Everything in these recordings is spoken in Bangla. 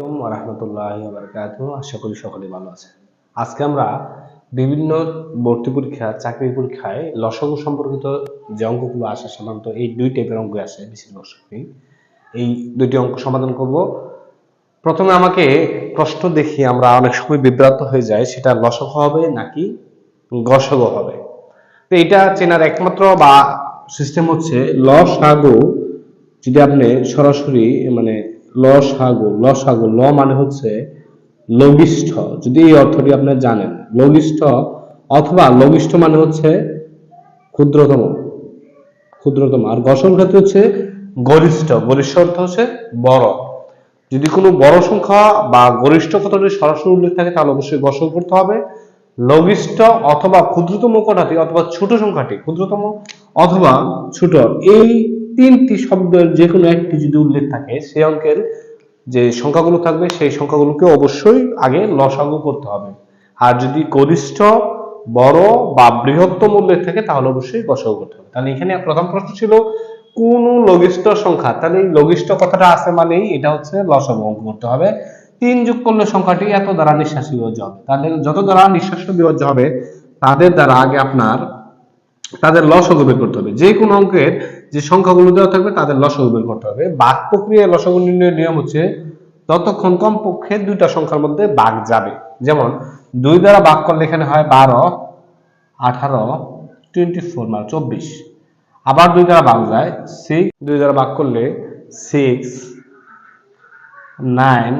আলাইকুম রহমতুল্লাহ বারকাত আশা করি সকলে ভালো আছে আজকে আমরা বিভিন্ন ভর্তি পরীক্ষা, চাকরি পরীক্ষায় লসগু সম্পর্কিত যে অঙ্কগুলো আসে, সাধারণত এই দুই টাইপের অঙ্ক আসে বেশিরভাগ সময় এই দুইটি অঙ্ক সমাধান করব। প্রথমে আমাকে প্রশ্ন দেখি আমরা অনেক সময় বিভ্রান্ত হয়ে যায় সেটা লসক হবে নাকি গসগ হবে? তো এটা চেনার একমাত্র বা সিস্টেম হচ্ছে লসাগু যদি আপনি সরাসরি মানে লসাগু লসাগু, ল মানে হচ্ছে লঘিষ্ঠ। যদি এই অর্থটি আপনি জানেন, লঘিষ্ঠ অথবা লঘিষ্ঠ মানে হচ্ছে ক্ষুদ্রতম ক্ষুদ্রতম। আর হচ্ছে গরিষ্ঠ গরিষ্ঠ অর্থ হচ্ছে বড়। যদি কোনো বড় সংখ্যা বা গরিষ্ঠ কথাটি সরাসরি উল্লেখ থাকে, তাহলে অবশ্যই করতে হবে। অথবা ক্ষুদ্রতম কথাটি অথবা ছোট সংখ্যাটি, ক্ষুদ্রতম অথবা ছোট, এই তিনটি শব্দের যে কোনো একটি যদি উল্লেখ থাকে সেই অঙ্কের যে সংখ্যাগুলো থাকবে, সেই সংখ্যাগুলোকে অবশ্যই আগে লসাগু করতে হবে। আর যদি গরিষ্ঠ বড় বা বৃহত্তম উল্লেখ থাকে, তাহলে অবশ্যই গসাগু করতে হবে। তাহলে এখানে প্রথম প্রশ্ন ছিল, কোন লঘিষ্ঠ সংখ্যা? তাহলে এই লঘিষ্ঠ কথাটা আছে মানেই এটা হচ্ছে লসাগু অঙ্ক করতে হবে। তিন যোগ করলে সংখ্যাটি এত দ্বারা নিঃশ্বাসী বিভাজ্য হবে। তাহলে যত দ্বারা নিঃশ্বাস বিভাজ্য হবে, তাদের দ্বারা আগে আপনার, তাদের লসগু বের করতে হবে। যে কোনো অঙ্কের যে সংখ্যাগুলো দেওয়া থাকবে তাদের লসগু বের করতে হবে। বাঘ প্রক্রিয়ায় লসগু নির্ণয়ের নিয়ম হচ্ছে, ততক্ষণ কমপক্ষে দুইটা সংখ্যার মধ্যে বাঘ যাবে। যেমন, দুই দ্বারা বাঘ করলে এখানে হয় বারো, আঠারো টোয়েন্টি ফোর মানে চব্বিশ। আবার দুই দ্বারা বাঘ যায় সিক্স দুই দ্বারা বাঘ করলে সিক্স নাইন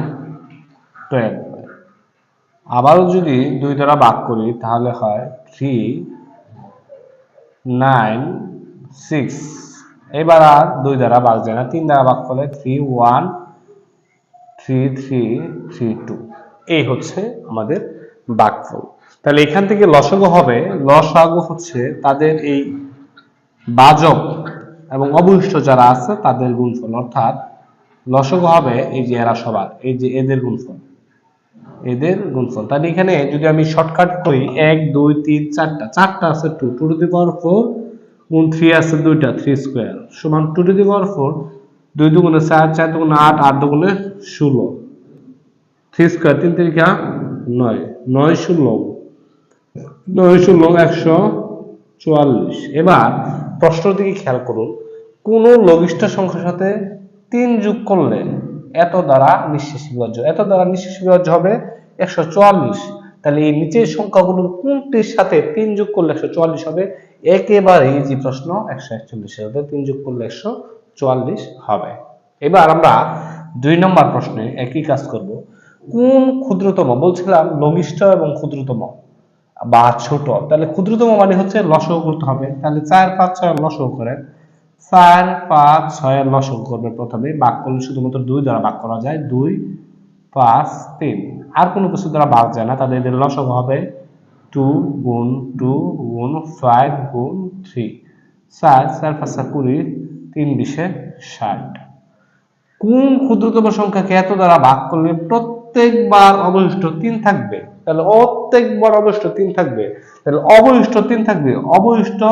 টুয়েলভ আবারও যদি দুই দ্বারা ভাগ করি, তাহলে হয় থ্রি নাইন সিক্স এবার আর দুই দ্বারা ভাগ যায় না। তিন দ্বারা ভাগ করলে three one three three three two এই হচ্ছে আমাদের বাকফল তাহলে এখান থেকে লসাগু হবে। লসাগু হচ্ছে তাদের এই বাজক এবং অবশিষ্ট যারা আছে তাদের গুণফল। অর্থাৎ লসাগু হবে এই যে এরা সবার, এই যে এদের গুণফল। এদের গুণফল। তাহলে এখানে যদি আমি শর্টকাট করি, এক, দুই, তিন, চারটা চারটা আছে two two to the power four গুণ থ্রি আছে দুইটা? থ্রি স্কোয়ার সমান two to the power four দুই দুগুণে চার চার দুগুণে আট আট দুগুণে ষোলো। থ্রি স্কোয়ার তিন তিরিকা নয়। নয় ষোলো। নয় ষোলো, একশো চুয়াল্লিশ। এবার প্রশ্ন দিকে খেয়াল করুন। কোন লঘিষ্ঠ সংখ্যার সাথে তিন যোগ করলে এত দ্বারা নিঃশেষ বিভাজ্য? এত দ্বারা নিঃশেষ বিভাজ্য হবে একশো চুয়াল্লিশ। তাহলে এই নিচের সংখ্যাগুলোর কোনটির সাথে তিন যোগ করলে একশো চুয়াল্লিশ হবে? একেবারে ইজি প্রশ্ন, একশো একচল্লিশের সাথে তিন যোগ করলে একশো চুয়াল্লিশ হবে। এবার আমরা দুই নম্বর প্রশ্নে একই কাজ করব। কোন ক্ষুদ্রতম, বলছিলাম লঘিষ্ঠ এবং ক্ষুদ্রতম বা ছোট, তাহলে ক্ষুদ্রতম মানে হচ্ছে লসও করতে হবে। তাহলে চার, পাঁচ, ছয় লসও করেন চার, পাঁচ, ছয় লসক করবে প্রথমে ভাগ করলে শুধুমাত্র দুই দ্বারা ভাগ করা যায়, দুই পাঁচ, তিন। আর কোনো কিছু দ্বারা ভাগ যায় না, তাদের এদের লসক হবে। টু গুণ টু গুণ ফাইভ গুণ থ্রি। চার চার পাঁচটা কুড়ি, তিন বিশে ষাট। কোন ক্ষুদ্রতম সংখ্যাকে এত দ্বারা ভাগ করলে প্রত্যেকবার অবশিষ্ট তিন থাকবে? তাহলে প্রত্যেকবার অবশিষ্ট তিন থাকবে। তাহলে অবশিষ্ট তিন থাকবে। অবশিষ্ট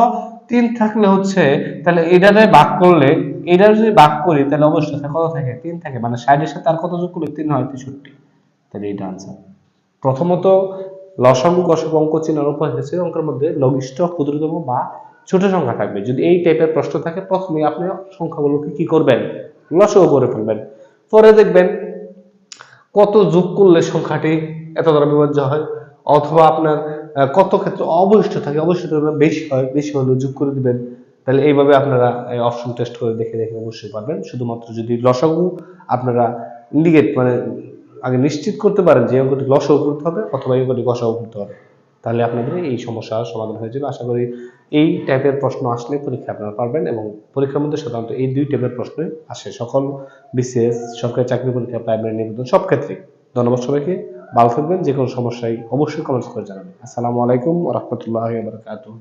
তিন থাকলে হচ্ছে, তাহলে এটারে ভাগ করলে এটা যদি ভাগ করি, তাহলে অবশ্যই কত থাকে? তিন থাকে। মানে ষাটের সাথে আর কত যোগ করলে তিন হয়? তেষট্টি। তাহলে এটা আনসার প্রথমত, লসাগু গসাগু অঙ্ক উপায় হচ্ছে অঙ্কের মধ্যে লঘিষ্ঠ, ক্ষুদ্রতম বা ছোট সংখ্যা থাকবে। যদি এই টাইপের প্রশ্ন থাকে প্রথমে আপনি সংখ্যাগুলোকে কি করবেন? লসাগু করে ফেলবেন। পরে দেখবেন, কত যোগ করলে সংখ্যাটি এত দ্বারা বিভাজ্য হয়? অথবা আপনার কত ক্ষেত্রে অবশিষ্ট থাকে? অবশিষ্ট বেশি হয়, বেশি হলে যোগ করে দিবেন। তাহলে এইভাবে আপনারা অপশন টেস্ট করে দেখে দেখে অবশ্যই পারবেন। শুধুমাত্র যদি লসাগু আপনারা ইন্ডিকেট মানে আগে নিশ্চিত করতে পারেন যে অঙ্কটি লসাগু করতে হবে অথবা এই গসাগু করতে হবে। তাহলে আপনাদের এই সমস্যার সমাধান হয়ে যাবে। আশা করি এই টাইপের প্রশ্ন আসলে পরীক্ষা আপনারা পারবেন এবং পরীক্ষার মধ্যে সাধারণত এই দুই টাইপের প্রশ্নই আসে। সকল বিসিএস সরকারি চাকরি পরীক্ষা প্রাইমারি নিবেদন সব ক্ষেত্রে ধন্যবাদ সবাইকে। ভালো থাকবেন। যে কোনো সমস্যায় অবশ্যই কমেন্টস করে জানাবেন। আসসালামু আলাইকুম রহমতুল্লাহ বারকাতুহ।